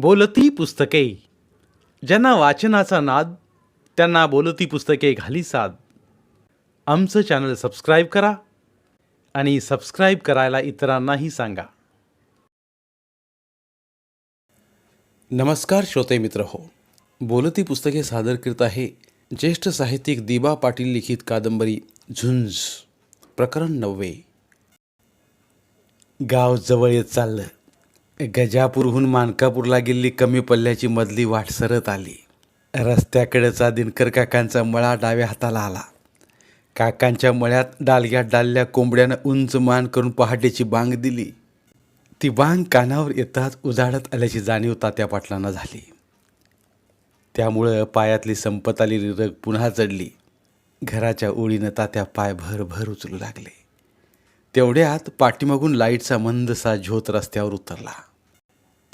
बोलती पुस्तके. ज्यांना वाचनाचा नाद त्यांना बोलती पुस्तके घाली साद. आमचं चॅनल सबस्क्राईब करा आणि सबस्क्राईब करायला इतरांनाही सांगा. नमस्कार श्रोते मित्र हो. बोलती पुस्तके सादर करीत आहे ज्येष्ठ साहित्यिक दिबा पाटील लिखित कादंबरी झुंज प्रकरण नववे. गाव जवळ येत चाललं. गजापूरहून मानकापूरला गेलेली कमी पल्ल्याची मधली वाट सरत आली. रस्त्याकडेचा दिनकर काकांचा मळा डाव्या हाताला आला. काकांच्या मळ्यात डालग्यात डालल्या कोंबड्यानं उंच मान करून पहाटेची बांग दिली. ती बांग कानावर येताच उजाडत आल्याची जाणीव तात्या पाटलांना झाली. त्यामुळं पायातली संपत आलेली रग पुन्हा चढली. घराच्या ओळीनं तात्या पाय भर भर उचलू लागले. तेवढ्यात पाठीमागून लाईटचा मंदसा झोत रस्त्यावर उतरला.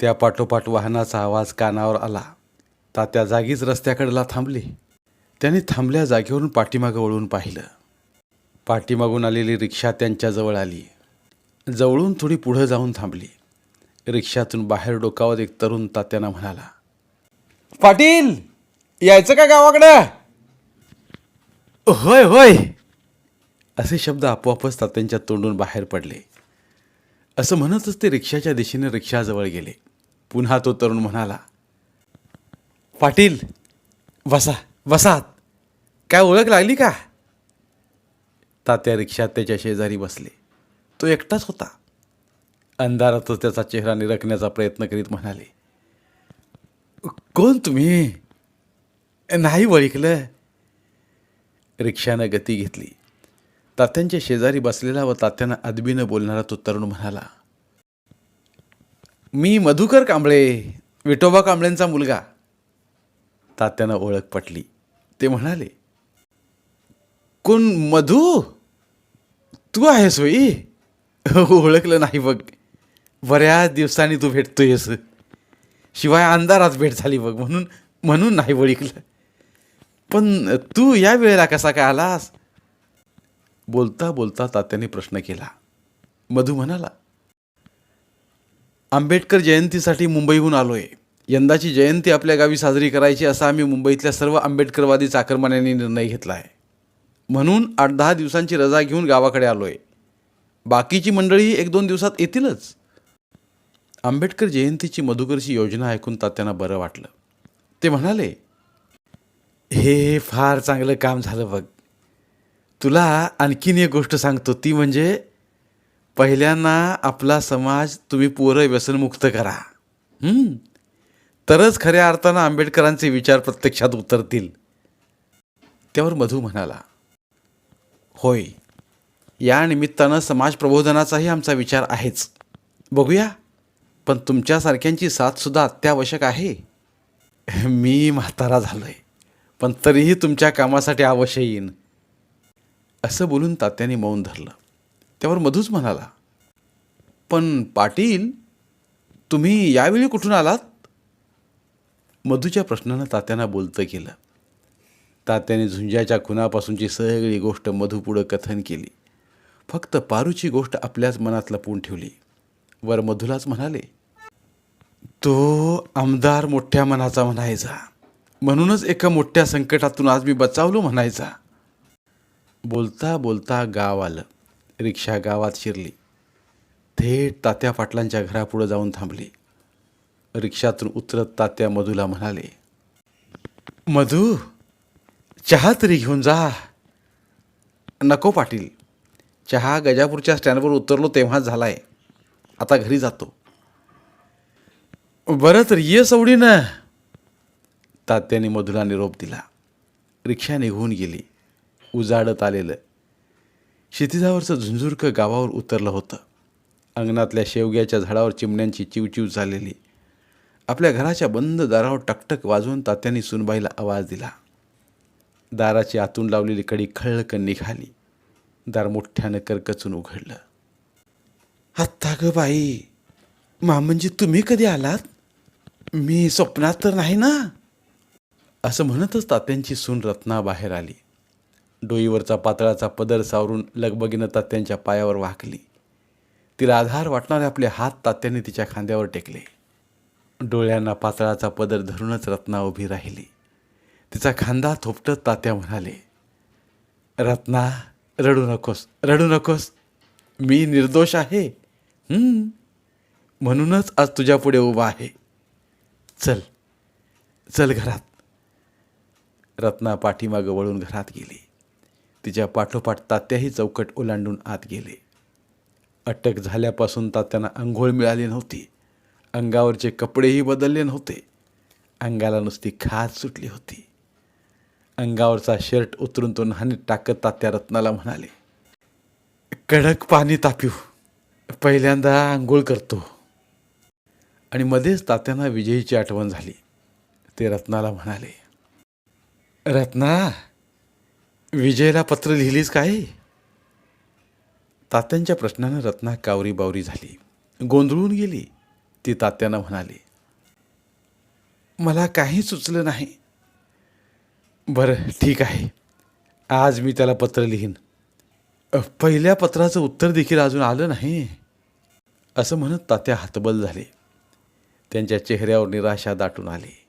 त्या पाठोपाठ वाहनाचा आवाज कानावर आला. तात्या जागीच रस्त्याकडेला थांबले. त्याने थांबल्या जागेवरून पाठीमागं वळून पाहिलं. पाठीमागून आलेली रिक्षा त्यांच्याजवळ आली. जवळून थोडी पुढं जाऊन थांबली. रिक्षातून बाहेर डोकावत एक तरुण तात्यांना म्हणाला पाटील यायचं का गावाकडं? होय होय. असे शब्द आपोआपच तात्यांच्या तोंडून बाहेर पडले. असं म्हणतच ते रिक्षाच्या दिशेने रिक्षाजवळ गेले. पुन्हा तो तरुण म्हणाला पाटील वसा वसात काय ओळख लागली का? तात्या रिक्षात त्याच्या शेजारी बसले. तो एकटाच होता. अंधारातच त्याचा चेहरा निरखण्याचा प्रयत्न करीत म्हणाले कोण तुम्ही? नाही ओळखलं. रिक्षानं गती घेतली. तात्यांच्या शेजारी बसलेला व तात्यांना अदबीनं बोलणारा तो तरुण म्हणाला मी मधुकर कांबळे विठोबा कांबळेंचा मुलगा. तात्यांना ओळख पटली. ते म्हणाले कोण मधू? तू आहेस होई? ओळखलं नाही बघ. बऱ्याच दिवसांनी तू भेटतोयस. शिवाय अंधारात भेट झाली बघ म्हणून म्हणून नाही ओळखलं. पण तू या वेळेला कसा काय आलास? बोलता बोलता तात्याने प्रश्न केला. मधू म्हणाला आंबेडकर जयंतीसाठी मुंबईहून आलोय. यंदाची जयंती आपल्या गावी साजरी करायची असा आम्ही मुंबईतल्या सर्व आंबेडकरवादी चाकरमान्यांनी निर्णय घेतला आहे म्हणून आठ दहा दिवसांची रजा घेऊन गावाकडे आलोय. बाकीची मंडळी एक दोन दिवसात येतीलच. आंबेडकर जयंतीची मधुकरची योजना ऐकून तात्यांना बरं वाटलं. ते म्हणाले हे फार चांगलं काम झालं बघ. तुला आणखीन एक गोष्ट सांगतो. ती म्हणजे पहिल्यांदा आपला समाज तुम्ही पोरं व्यसनमुक्त करा. तरच खऱ्या अर्थानं आंबेडकरांचे विचार प्रत्यक्षात उतरतील. त्यावर मधू म्हणाला होय या निमित्तानं समाज प्रबोधनाचाही आमचा विचार आहेच. बघूया पण तुमच्यासारख्यांची साथसुद्धा अत्यावश्यक आहे. मी म्हातारा झालो आहे पण तरीही तुमच्या कामासाठी अवश्य येईन. असं बोलून तात्याने मौन धरलं. त्यावर मधूच म्हणाला पण पाटील तुम्ही यावेळी कुठून आलात? मधूच्या प्रश्नानं तात्यांना बोलतं केलं. तात्याने झुंजाच्या खुनापासूनची सगळी गोष्ट मधू पुढं कथन केली. फक्त पारूची गोष्ट आपल्याच मनात लपवून ठेवली. वर मधूलाच म्हणाले तो आमदार मोठ्या मनाचा म्हणायचा. म्हणूनच एका मोठ्या संकटातून आज मी बचावलो म्हणायचा. बोलता बोलता गाव आलं. रिक्षा गावात शिरली. थेट तात्या पाटलांच्या घरापुढं जाऊन थांबली. रिक्षातून उतरत तात्या मधूला म्हणाले मधू चहा तरी घेऊन जा. नको पाटील. चहा गजापूरच्या स्टँडवर उतरलो तेव्हाच आहे आता घरी जातो. बरं तर ये सवडीनं. तात्याने मधुला निरोप दिला. रिक्षा निघून गेली. उजाडत आलेलं. क्षितिजावरचं झुंझुरकं गावावर उतरलं होतं. अंगणातल्या शेवग्याच्या झाडावर चिमण्यांची चिवचिव झालेली. आपल्या घराच्या बंद दारावर टकटक वाजवून तात्यांनी सुनबाईला आवाज दिला. दाराची आतून लावलेली कडी खळकन निघाली. दार मोठ्यानं करकचून उघडलं. आत्ता ग बाई मा म्हणजे तुम्ही कधी आलात? मी स्वप्नात तर नाही ना? असं म्हणतच तात्यांची सून रत्ना बाहेर आली. डोईवरचा पातळाचा पदर सावरून लगबगीनं तात्यांच्या पायावर वाकली. तिला आधार वाटणारे आपले हात तात्याने तिच्या खांद्यावर टेकले. डोळ्यांना पातळाचा पदर धरूनच रत्ना उभी राहिली. तिचा खांदा थोपटत तात्या म्हणाले रत्ना रडू नकोस रडू नकोस. मी निर्दोष आहे. म्हणूनच आज तुझ्यापुढे उभा आहे. चल चल घरात. रत्ना पाठीमागं वळून घरात गेली. तिच्या पाठोपाठ तात्याही चौकट ओलांडून आत गेले. अटक झाल्यापासून तात्यांना आंघोळ मिळाली नव्हती. अंगावरचे कपडेही बदलले नव्हते. अंगाला नुसती खाज सुटली होती. अंगावरचा शर्ट उतरून तो न्हाणीत टाकत तात्या रत्नाला म्हणाले कडक पाणी तापिव. पहिल्यांदा आंघोळ करतो. आणि मध्येच तात्यांना विजयीची आठवण झाली. ते रत्नाला म्हणाले रत्ना विजयला पत्र लिहिलीस काय? तात्यांच्या प्रश्नानं रत्ना कावरी बावरी झाली. गोंधळून गेली. ती तात्यांना म्हणाली मला काही सुचलं नाही. बरं ठीक आहे. आज मी त्याला पत्र लिहीन. पहिल्या पत्राचं उत्तर देखील अजून आलं नाही. असं म्हणत तात्या हातबल झाले. त्यांच्या चेहऱ्यावर निराशा दाटून आली.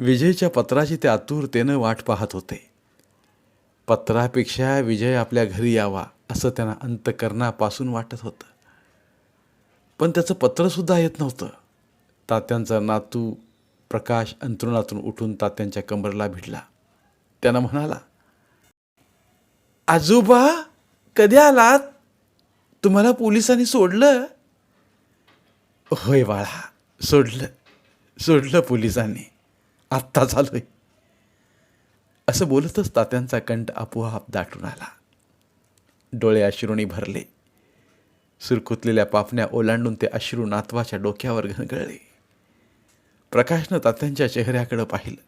विजयच्या पत्राची ते आतुरतेनं वाट पाहत होते. पत्रापेक्षा विजय आपल्या घरी यावा असं त्यांना अंतकरणापासून वाटत होतं. पण त्याचं पत्रसुद्धा येत नव्हतं. तात्यांचा नातू प्रकाश अंतरुणातून उठून तात्यांच्या कंबरला भिडला. त्यानं म्हणाला आजोबा कधी आलात? तुम्हाला पोलिसांनी सोडलं? होय बाळा सोडलं सोडलं पोलिसांनी. आत्ताच आहे. असं बोलतच तात्यांचा कंठ आपोआप दाटून आला. डोळे अश्रूनी भरले. सुरकुतलेल्या पापण्या ओलांडून ते अश्रू नातवाच्या डोक्यावर घनगळले. प्रकाशनं तात्यांच्या चेहऱ्याकडं पाहिलं.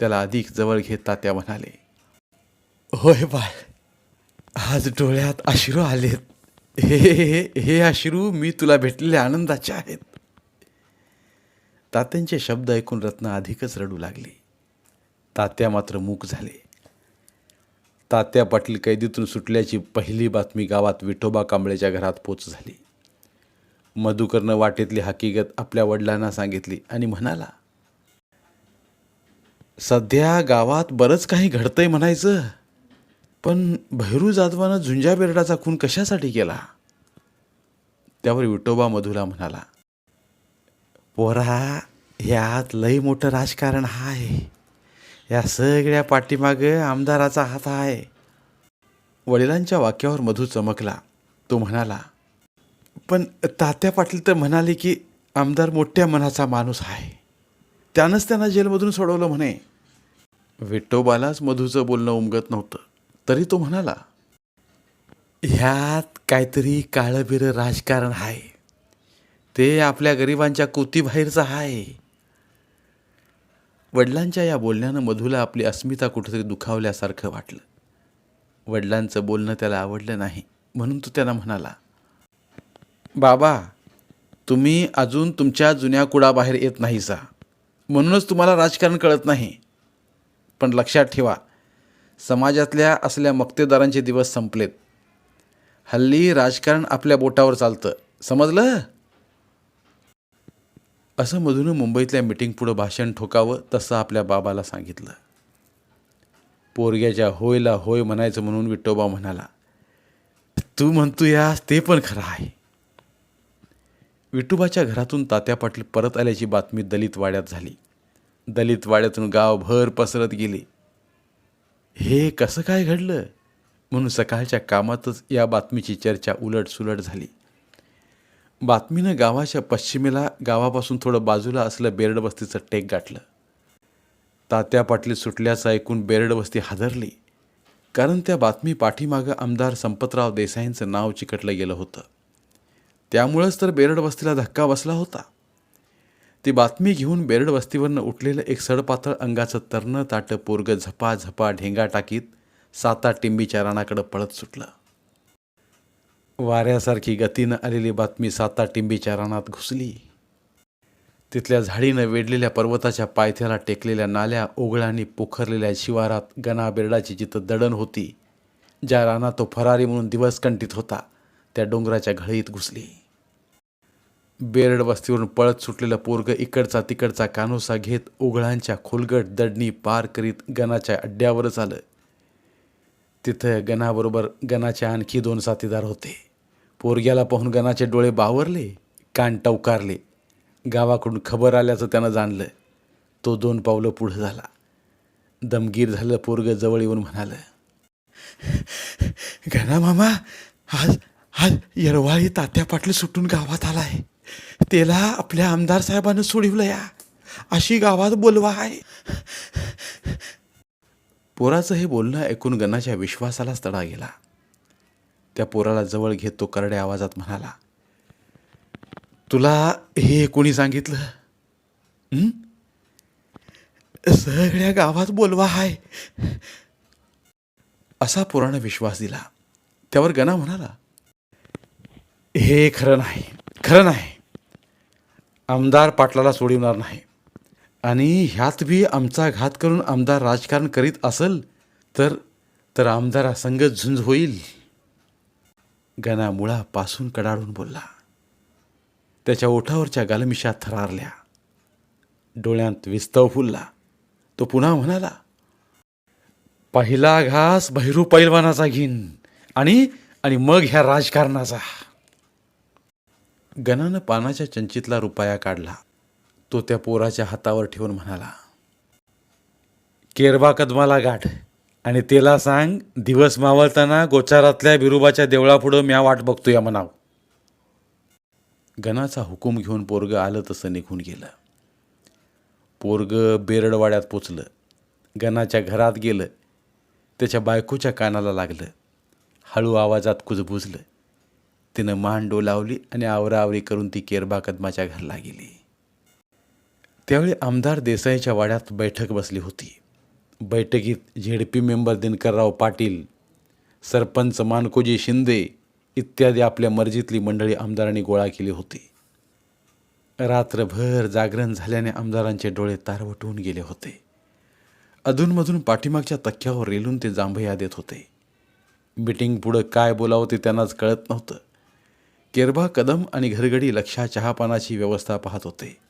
त्याला अधिक जवळ घेत तात्या म्हणाले होय बाळ आज डोळ्यात अश्रू आलेत. हे हे हे अश्रू मी तुला भेटलेल्या आनंदाचे आहेत. तात्यांचे शब्द ऐकून रत्ना अधिकच रडू लागली. तात्या मात्र मूक झाले. तात्या पाटील कैदीतून सुटल्याची पहिली बातमी गावात विठोबा कांबळेच्या घरात पोच झाली. मधुकरनं वाटेतली हकीकत आपल्या वडिलांना सांगितली आणि म्हणाला सध्या गावात बरंच काही घडतंय म्हणायचं पण भैरू जाधवानं झुंजा बेरडाचा खून कशासाठी केला? त्यावर विठोबा मधुला म्हणाला पोरा यात लई मोठं राजकारण आहे. या सगळ्या पाठीमागं आमदाराचा हात आहे. वडिलांच्या वाक्यावर मधू चमकला. तो म्हणाला पण तात्या पाटील तर म्हणाले की आमदार मोठ्या मनाचा माणूस आहे. त्यानंच त्यांना जेलमधून सोडवलं म्हणे. विठोबालाच मधूचं बोलणं उमगत नव्हतं. तरी तो म्हणाला ह्यात काहीतरी काळंबिरं राजकारण आहे. ते आपल्या गरिबांच्या कुतीबाहेरचं आहे. वडिलांच्या या बोलण्यानं मधूला आपली अस्मिता कुठेतरी दुखावल्यासारखं वाटलं. वडिलांचं बोलणं त्याला आवडलं नाही म्हणून तो त्यांना म्हणाला बाबा तुम्ही अजून तुमच्या जुन्या कुडाबाहेर येत नाही सा म्हणूनच तुम्हाला राजकारण कळत नाही. पण लक्षात ठेवा समाजातल्या असल्या मक्तेदारांचे दिवस संपलेत. हल्ली राजकारण आपल्या बोटावर चालतं. समजलं? असं मधून मुंबईतल्या मीटिंग पुढं भाषण ठोकावं तसं आपल्या बाबाला सांगितलं. पोरग्याच्या होयला होय म्हणायचं म्हणून विठोबा म्हणाला तू म्हणतो यास ते पण खरं आहे. विठोबाच्या घरातून तात्या पाटील परत आल्याची बातमी दलित वाड्यात झाली. दलित वाड्यातून गावभर पसरत गेली. हे कसं काय घडलं? म्हणून सकाळच्या कामातच या बातमीची चर्चा उलट सुलट झाली. बातमीनं गावाच्या पश्चिमेला गावापासून थोडं बाजूला असलं बेरड वस्तीचं टेक गाठलं. तात्या पाटली सुटल्याचं ऐकून बेरड वस्ती हादरली. कारण त्या बातमी पाठीमागं आमदार संपतराव देसाईंचं नाव चिकटलं गेलं होतं. त्यामुळंच तर बेरड वस्तीला धक्का बसला होता. ती बातमी घेऊन बेरड वस्तीवरनं उठलेलं एक सडपातळ अंगाचं तरणं ताटं पोरगं झपा झपा ढेंगा टाकीत साता टिंबीच्या रानाकडं पळत सुटलं. वाऱ्यासारखी गतीनं आलेली बातमी साता टिंबीच्या रानात घुसली. तिथल्या झाडीनं वेढलेल्या पर्वताच्या पायथ्याला टेकलेल्या नाल्या ओघळांनी पोखरलेल्या शिवारात गणा बेरडाची जिथं दडण होती ज्या रानात तो फरारी म्हणून दिवस कंटित होता त्या डोंगराच्या घळीत घुसली. बेरड वस्तीवरून पळत सुटलेलं पोरग इकडचा तिकडचा कानोसा घेत ओघळांच्या खोलगट दडणी पार करीत गणाच्या अड्ड्यावरच आलं तिथं गणाबरोबर गणाचे आणखी दोन साथीदार होते. पोरग्याला पाहून गणाचे डोळे बावरले कान टवकारले. गावाकडून खबर आल्याचं त्यानं जाणलं. तो दोन पावलं पुढं झाला. दमगीर झालं पोरग जवळ येऊन म्हणालं गणा मामा आज आज येरवाळी तात्या पाटील सुटून गावात आलाय. त्याला आपल्या आमदार साहेबानं सोडवलं या. अशी गावात बोलवा आहे. पोराचं हे बोलणं ऐकून गणाच्या विश्वासालाच तडा गेला. त्या पोराला जवळ घेत तो करड्या आवाजात म्हणाला तुला हे कोणी सांगितलं? सगळ्या गावात बोलवा हाय. असा पोरानं विश्वास दिला. त्यावर गणा म्हणाला हे खरं नाही खरं नाही. आमदार पाटलाला सोडवणार नाही. आणि ह्यात बी आमचा घात करून आमदार राजकारण करीत असेल तर तर आमदारा संगत झुंज होईल. गणा मुळापासून कडाडून बोलला. त्याच्या ओठावरच्या गालमिशा थरारल्या. डोळ्यात विस्तव फुलला. तो पुन्हा म्हणाला पहिला घास भैरू पैलवानाचा घेईन आणि आणि मग ह्या राजकारणाचा. गणानं पानाच्या चंचितला रुपया काढला. तो त्या पोराच्या हातावर ठेवून म्हणाला केरबा कदमाला गाठ आणि त्याला सांग दिवस मावळताना गोचारातल्या बिरुबाच्या देवळापुढं म्या वाट बघतो या म्हणाव. गणाचा हुकूम घेऊन पोरग आलं तसं निघून गेलं. पोरग बेरडवाड्यात पोचलं. गणाच्या घरात गेलं. त्याच्या बायकोच्या कानाला लागलं. हळू आवाजात कुजबुजलं. तिनं मान डोलावली आणि आवराआवरी करून ती केरबा कदमाच्या घरला गेली. त्यावेळी आमदार देसाईच्या वाड्यात बैठक बसली होती. बैठकीत झेडपी मेंबर दिनकरराव पाटील सरपंच मानकोजी शिंदे इत्यादी आपल्या मर्जीतली मंडळी आमदारांनी गोळा केली होती. रात्रभर जागरण झाल्याने आमदारांचे डोळे तारवटून गेले होते. अधूनमधून पाठीमागच्या तक्क्यावर रेलून ते जांभया देत होते. मीटिंग पुढं काय बोलावं ते त्यांनाच कळत नव्हतं. केरबा कदम आणि घरगडी लक्षा चहापानाची व्यवस्था पाहत होते.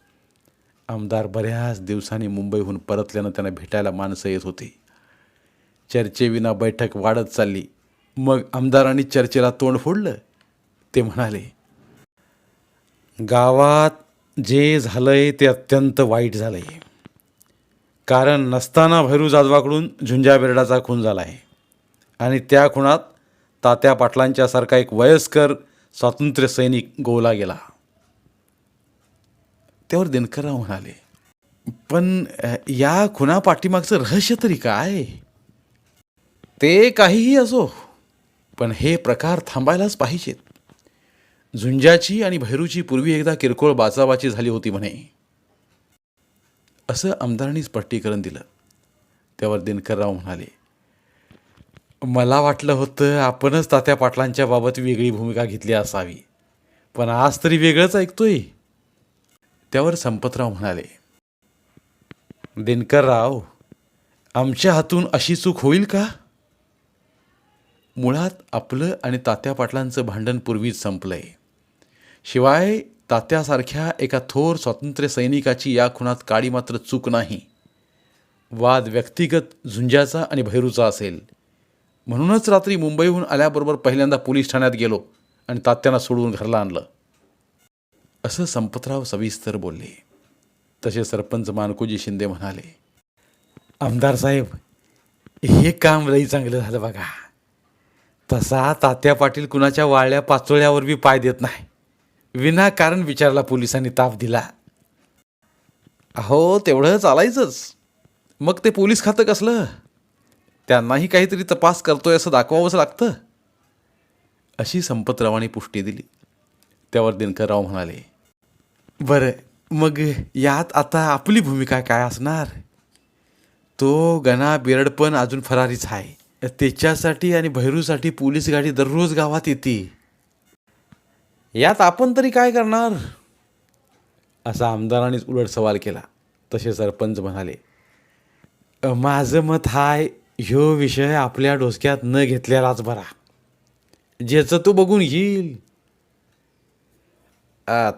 आमदार बऱ्याच दिवसांनी मुंबईहून परतल्यानं त्यांना भेटायला माणसं येत होती. चर्चेविना बैठक वाढत चालली. मग आमदारांनी चर्चेला तोंड फोडलं. ते म्हणाले गावात जे झालंय ते अत्यंत वाईट झालंय. कारण नसताना भैरू जाधवाकडून झुंजा बेर्डाचा खून झाला आहे आणि त्या खुणात तात्या पाटलांच्यासारखा एक वयस्कर स्वातंत्र्य सैनिक गोवला गेला. त्यावर दिनकरराव म्हणाले पण या खुना पाठीमागचं रहस्य तरी काय? ते काहीही असो पण हे प्रकार थांबायलाच पाहिजेत. झुंजाची आणि भैरूची पूर्वी एकदा किरकोळ बाचाबाची झाली होती म्हणे. असं आमदारांनी स्पष्टीकरण दिलं. त्यावर दिनकरराव म्हणाले मला वाटलं होतं आपणच तात्या पाटलांच्या बाबत वेगळी भूमिका घेतली असावी पण आज तरी वेगळंच ऐकतोय. त्यावर संपतराव म्हणाले दिनकरराव आमच्या हातून अशी चूक होईल का? मुळात आपलं आणि तात्या पाटलांचं भांडण पूर्वीच संपलंय. शिवाय तात्यासारख्या एका थोर स्वातंत्र्य सैनिकाची या खुनात काळी मात्र चूक नाही. वाद व्यक्तिगत झुंजाचा आणि भैरूचा असेल. म्हणूनच रात्री मुंबईहून आल्याबरोबर पहिल्यांदा पोलीस ठाण्यात गेलो आणि तात्यांना सोडवून घरला आणलं. असं संपतराव सविस्तर बोलले. तसे सरपंच मानकोजी शिंदे म्हणाले आमदार साहेब हे काम लई चांगलं झालं बघा. तसा तात्या पाटील कुणाच्या वाळल्या पाचोळ्यावर बी पाय देत नाही. विनाकारण विचारला पोलिसांनी ताप दिला. अहो तेवढं चालायचंच. मग ते पोलीस खातं कसलं? त्यांनाही काहीतरी तपास करतोय असं दाखवावंच लागतं. अशी संपतरावांनी पुष्टी दिली. त्यावर दिनकरराव म्हणाले बरं मग यात आता आपली भूमिका काय असणार? तो गणा बिरड पण अजून फरारीच आहे. त्याच्यासाठी आणि भैरूसाठी पोलीस गाडी दररोज गावात येते. यात आपण तरी काय करणार? असा आमदारांनीच उलट सवाल केला. तसे सरपंच म्हणाले माझं मत हाय ह्यो विषय आपल्या डोसक्यात न घेतलेलाच बरा. ज्याचं तो बघून येईल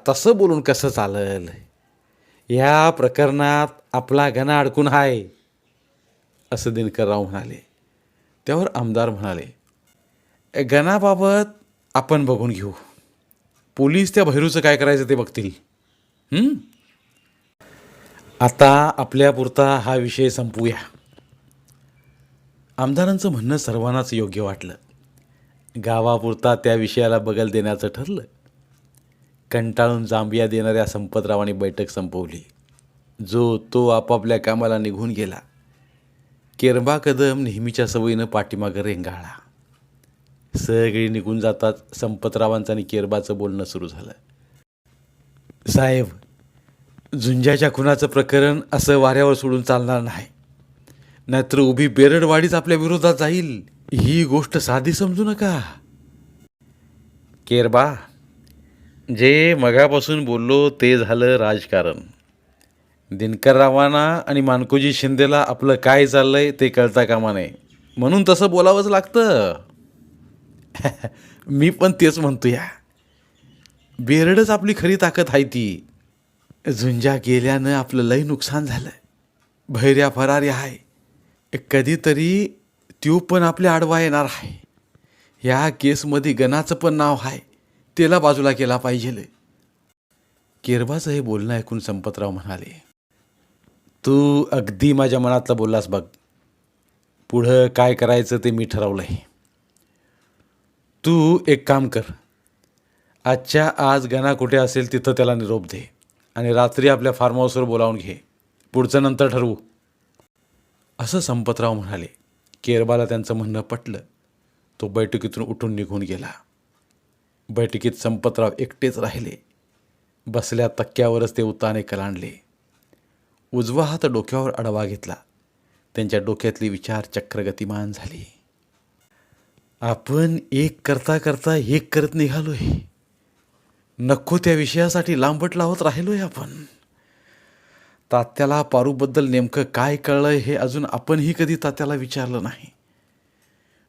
तसं बोलून कसं चालल? या प्रकरणात आपला गणा अडकून आहे असं दिनकरराव म्हणाले. त्यावर आमदार म्हणाले गणाबाबत आपण बघून घेऊ. पोलीस त्या भैरूचं काय करायचं ते बघतील. आता आपल्यापुरता हा विषय संपूया. आमदारांचं म्हणणं सर्वांनाच योग्य वाटलं. गावापुरता त्या विषयाला बगल देण्याचं ठरलं. कंटाळून जांभिया देणाऱ्या संपतरावाने बैठक संपवली. जो तो आपापल्या कामाला निघून गेला. केरबा कदम नेहमीच्या सवयीनं पाठीमागं रेंगाळला. सगळी निघून जातात संपतरावांचं आणि केरबाचं बोलणं सुरू झालं. साहेब झुंजाच्या खुनाचं प्रकरण असं वाऱ्यावर सोडून चालणार नाही. नाहीतर उभी बेरडवाडीच आपल्या विरोधात जाईल. ही गोष्ट साधी समजू नका. केरबा जे मगापासून बोललो ते झालं राजकारण. दिनकररावांना आणि मानकोजी शिंदेला आपलं काय चाललं आहे ते कळता कामा नये. म्हणून तसं बोलावंच लागतं. मी पण तेच म्हणतो या बेरडच आपली खरी ताकद आहे ती. झुंजा गेल्यानं आपलं लय नुकसान झालं भैर्या फरारी आहे कधीतरी त्यो पण आपल्या आडवा येणार आहे ह्या केसमध्ये गणाचं पण नाव आहे त्याला बाजूला केला पाहिजे केरबाचं हे बोलणं ऐकून संपतराव म्हणाले तू अगदी माझ्या मनातलं बोललास बघ. पुढं काय करायचं ते मी ठरवलं आहे तू एक काम कर. आजच्या आज गणा कुठे असेल तिथं त्याला निरोप दे आणि रात्री आपल्या फार्म हाऊसवर बोलावून घे. पुढचं नंतर ठरवू. असं संपतराव म्हणाले. केरबाला त्यांचं म्हणणं पटलं. तो बैठकीतून उठून निघून गेला. बैठकीत संपतराव एकटेच राहिले. बसल्या तक्क्यावरच ते उताने कलांडले. उजवा हात डोक्यावर अडवा घेतला. त्यांच्या डोक्यातली विचार चक्र गतिमान झाली. आपण एक करता करता एक करत निघालोय. नको त्या विषयासाठी लांबट लावत राहिलोय आपण. तात्याला पारूबद्दल नेमकं काय कळलं हे अजून आपणही कधी तात्याला विचारलं नाही.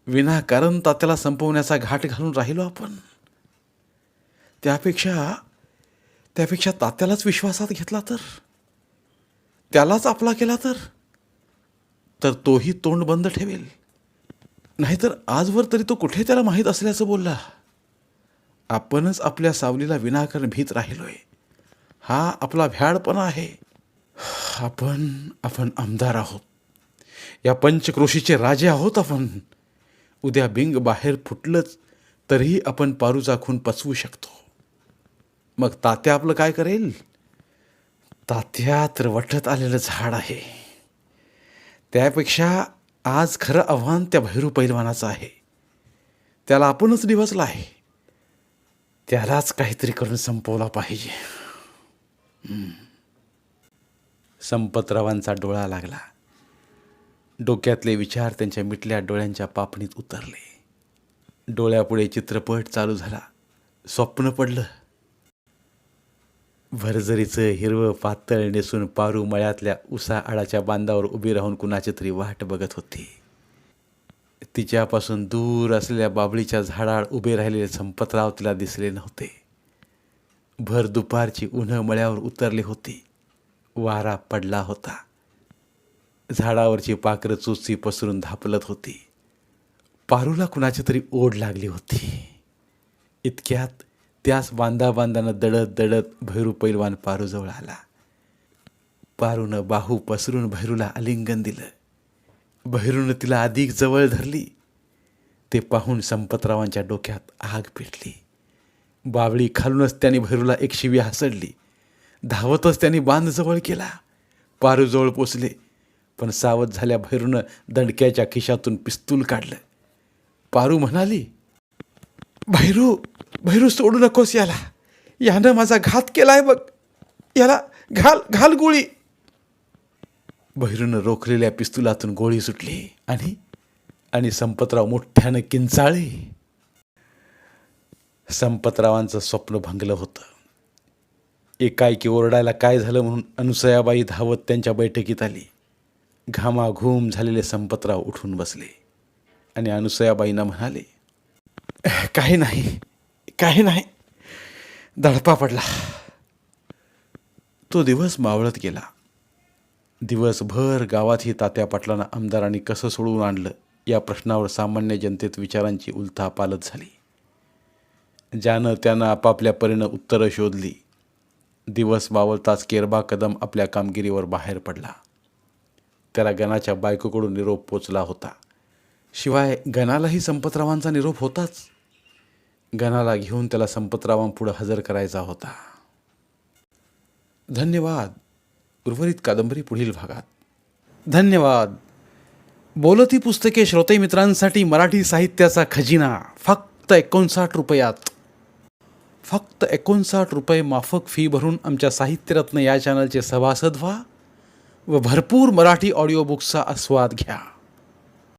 विनाकारण तात्याला संपवण्याचा घाट घालून राहिलो आपण. त्यापेक्षा त्यापेक्षा तात्यालाच विश्वासात घेतला तर? त्यालाच आपला केला तर? तर तोही तोंड बंद ठेवेल. नाहीतर आजवर तरी तो कुठे त्याला माहीत असल्याचं बोलला? आपणच आपल्या सावलीला विनाकारण भीत राहिलोय. हा आपला भ्याडपणा आहे. आपण आपण आमदार आहोत. या पंचक्रोशीचे राजे आहोत आपण. उद्या बिंग बाहेर फुटलंच तरीही आपण पारू चाखून पचवू शकतो. मग तात्या आपलं काय करेल? तात्या तर वटत आलेलं झाड आहे. त्यापेक्षा आज खरं आव्हान त्या भैरू पैलवानाचं आहे. त्याला आपणच दिवसला आहे. त्यालाच काहीतरी करून संपवला पाहिजे. संपतरावांचा डोळा लागला. डोक्यातले विचार त्यांच्या मिटल्या डोळ्यांच्या पापणीत उतरले. डोळ्यापुढे चित्रपट चालू झाला. स्वप्न पडलं. भरजरीचं हिरवं पातळ नेसून पारू मळ्यातल्या उसा आडाच्या बांधावर उभी राहून कुणाची तरी वाट बघत होती. तिच्यापासून दूर असलेल्या बाबळीच्या झाडाळ उभे राहिलेले संपतराव तिला दिसले नव्हते. भर दुपारची उन्ह मळ्यावर उतरली होती. वारा पडला होता. झाडावरची पाखरं चुची पसरून धापलत होती. पारूला कुणाची तरी ओढ लागली होती. इतक्यात त्याच बांधा बांधानं दडत दडत भैरू पैलवान पारूजवळ आला. पारूनं बाहू पसरून भैरूला आलिंगन दिलं. भैरूनं तिला अधिक जवळ धरली. ते पाहून संपतरावांच्या डोक्यात आग पेटली. बावळी खालूनच त्यांनी भैरूला एक शिवी हसडली. धावतच त्यांनी बांध जवळ केला. पारूजवळ पोचले पण सावध झाल्या भैरूनं दंडक्याच्या खिशातून पिस्तूल काढलं. पारू म्हणाली भैरू भैरू सोडू नकोस याला. यानं माझा घात केला आहे बघ. याला घाल घाल गोळी. भैरूनं रोखलेल्या पिस्तुलातून गोळी सुटली आणि आणि संपतराव मोठ्यानं किंचाळे संपतरावांचं स्वप्न भंगलं होतं. एकाएकी ओरडायला काय झालं म्हणून अनुसयाबाई धावत त्यांच्या बैठकीत आली. घामाघूम झालेले संपतराव उठून बसले आणि अनुसयाबाईंना म्हणाले काही नाही. काही नाही. धडपा पडला. तो दिवस मावळत गेला. दिवसभर गावातही तात्या पाटलांना आमदारांनी कसं सोडवून आणलं या प्रश्नावर सामान्य जनतेत विचारांची उलथापालत झाली. ज्यानं त्यानं आपापल्या परीनं उत्तरं शोधली. दिवस मावळताच केरबा कदम आपल्या कामगिरीवर बाहेर पडला. त्याला गणाच्या बायकोकडून निरोप पोचला होता. शिवाय गणालाही संपतरावांचा निरोप होताच. गणाला घेऊन त्याला संपतरावांपुढं हजर करायचा होता. धन्यवाद. उर्वरित कादंबरी पुढील भागात. धन्यवाद. बोलती पुस्तके श्रोते मित्रांसाठी मराठी साहित्याचा खजिना. फक्त एकोणसाठ रुपयात. फक्त एकोणसाठ रुपये माफक फी भरून आमच्या साहित्यरत्न या चॅनलचे सभासद व्हा व भरपूर मराठी ऑडिओ बुक्सचा आस्वाद घ्या.